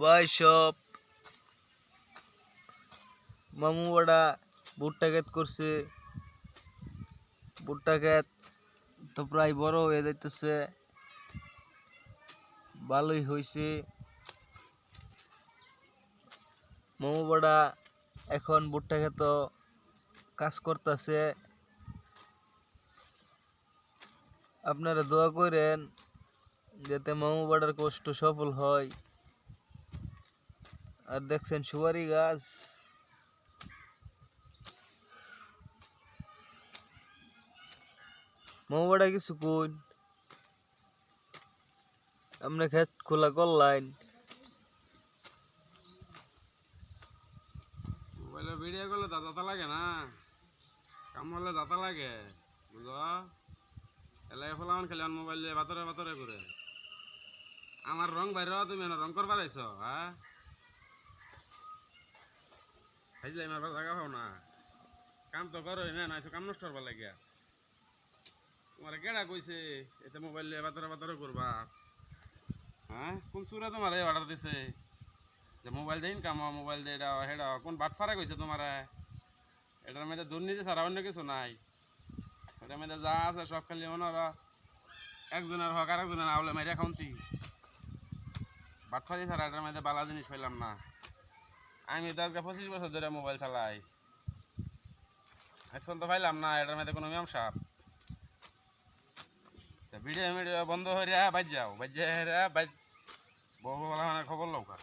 সব মামু বাড়া ভুট্টা ক্ষেত করছে ভুট্টা ক্ষেত তো প্রায় বড় হয়ে যাইতেছে ভালোই হয়েছে মামু বাড়া এখন ভুট্টা ক্ষেত কাজ করতেছে আপনারা দোয়া করেন যাতে মামু বাড়ার কষ্ট সফল হয় আর দেখছেন সুপারি গাছ। মামু কিছু কোন আপনি খেত খোলা করলাইন। মোবাইলে ভিডিও করলে দাদা লাগে না। কাম হলে দাতা লাগে বুঝ এলাই ফলান খেলে মোবাইল দিয়ে বাতরে বাতরে করে। আমার রং বাইর তুমি রং করবার আইছ হ্যাঁ? খাইলে আমার জায়গা পাও না। কাম তো করো না না কাম নষ্ট করবার লাগিয়া তোমার কেডা কইছে এতে মোবাইল দিয়ে বাতরে বাতরে করবা হ্যাঁ কোন সুরে তোমার অর্ডার দিছে? যে মোবাইল দিন কামা মোবাইল দিয়ে এটা হেডা কোন বাট ফারা কইছে তোমার এটার মধ্যে দুর্নীতি ছাড়া অন্য কিছু নাই। এটার মধ্যে যা আছে সব খালি ওনারা একজনের হক আর একজনের আউলে মাইরা খাউন্তি বাটফারি ছাড়া এটার মধ্যে বালা জিনিস পাইলাম না। আমি তো আজকে পঁচিশ বছর ধরে মোবাইল চালাই। আজকাল তো পাইলাম না, এটার মধ্যে কোনো মিয়াম সাপ। ভিডিও মিডিও বন্ধ হয়ে বাজ যাও বাজ যায় বাজ বউ বলা খবর লৌকা